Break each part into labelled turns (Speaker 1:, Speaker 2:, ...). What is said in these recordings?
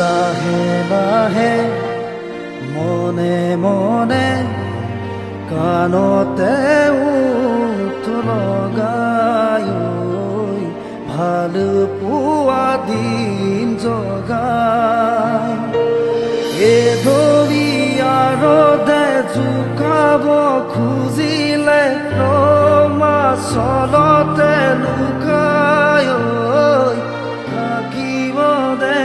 Speaker 1: লাহে লাহে মনে মনে কাণতে উঠল গায় ভালো পোৱা দিন জগায়। এ দৰিয়াৰতে জোকাব খুজিলে চলতে লুকায় থাকিব দে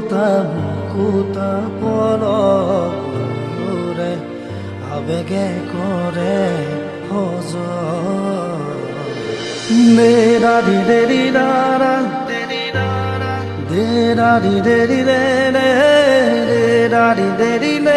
Speaker 1: মুকুতা মুকুতা রে আবেগে করে হজ মেরা দি দেরি দাৰা দেৰা দি দেরি রে রে রে দে না না দি দে না ৰো ৰে